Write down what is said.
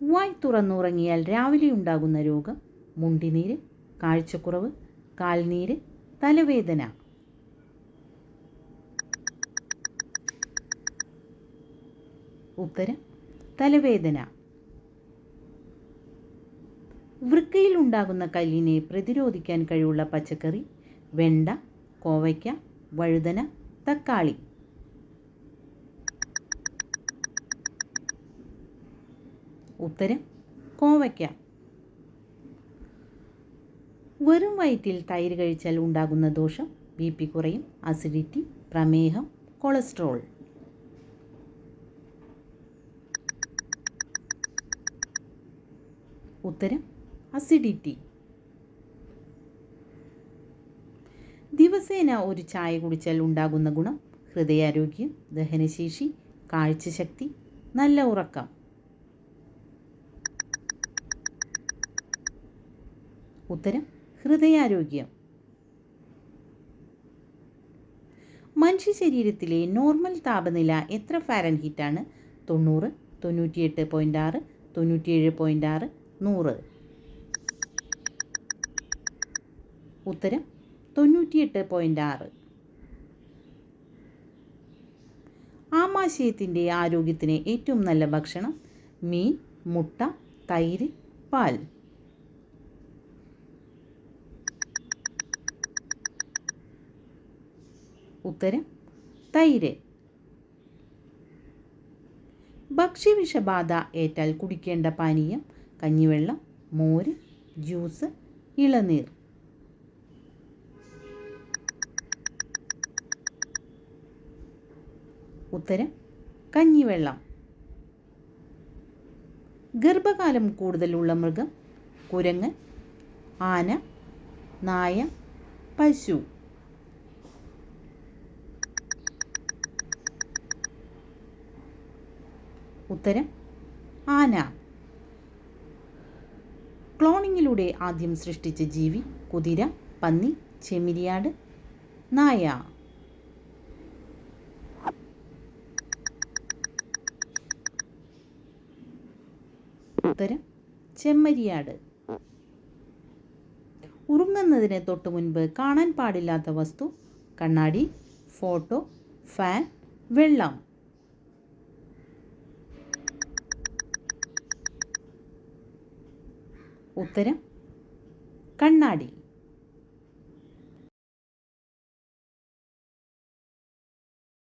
വായ് തുറന്നുറങ്ങിയാൽ രാവിലെ ഉണ്ടാകുന്ന രോഗം മുണ്ടിനീര് കാഴ്ചക്കുറവ് കാൽനീര് തലവേദന. ഉത്തരം തലവേദന. വൃക്കയിൽ ഉണ്ടാകുന്ന കല്ലിനെ പ്രതിരോധിക്കാൻ കഴിവുള്ള പച്ചക്കറി വെണ്ട കോവയ്ക്ക വഴുതന തക്കാളി. ഉത്തരം കോവയ്ക്ക. വെറും വയറ്റിൽ തൈര് കഴിച്ചാൽ ഉണ്ടാകുന്ന ദോഷം ബി പി കുറയും അസിഡിറ്റി പ്രമേഹം കൊളസ്ട്രോൾ. ഉത്തരം അസിഡിറ്റി. ദിവസേന ഒരു ചായ കുടിച്ചാൽ ഉണ്ടാകുന്ന ഗുണം ഹൃദയാരോഗ്യം ദഹനശേഷി കാഴ്ചശക്തി നല്ല ഉറക്കം. ഉത്തരം ഹൃദയാരോഗ്യം. മനുഷ്യ ശരീരത്തിലെ നോർമൽ താപനില എത്ര ഫാരൻഹീറ്റാണ് തൊണ്ണൂറ് തൊണ്ണൂറ്റിയെട്ട് പോയിന്റ് ആറ് തൊണ്ണൂറ്റിയേഴ് പോയിന്റ് ആറ് നൂറ്. ഉത്തരം തൊണ്ണൂറ്റിയെട്ട് പോയിന്റ് ആറ്. ആമാശയത്തിന്റെ ആരോഗ്യത്തിന് ഏറ്റവും നല്ല ഭക്ഷണം മീൻ മുട്ട തൈര് പാൽ. ഉത്തരം തൈര്. ഭക്ഷ്യവിഷബാധ ഏറ്റാൽ കുടിക്കേണ്ട പാനീയം കഞ്ഞിവെള്ളം മോര് ജ്യൂസ് ഇളനീർ. ഉത്തരം കഞ്ഞിവെള്ളം. ഗർഭകാലം കൂടുതലുള്ള മൃഗം കുരങ്ങ് ആന നായ പശു. ഉത്തരം ആന. ക്ലോണിങ്ങിലൂടെ ആദ്യം സൃഷ്ടിച്ച ജീവി കുതിര പന്നി ചെമിരിയാട് നായ. ഉത്തരം ചെമ്മരിയാട്. ഉറങ്ങുന്നതിന് തൊട്ടു മുൻപ് കാണാൻ പാടില്ലാത്ത വസ്തു കണ്ണാടി ഫോട്ടോ ഫാൻ വെള്ളം. ഉത്തരം കണ്ണാടി.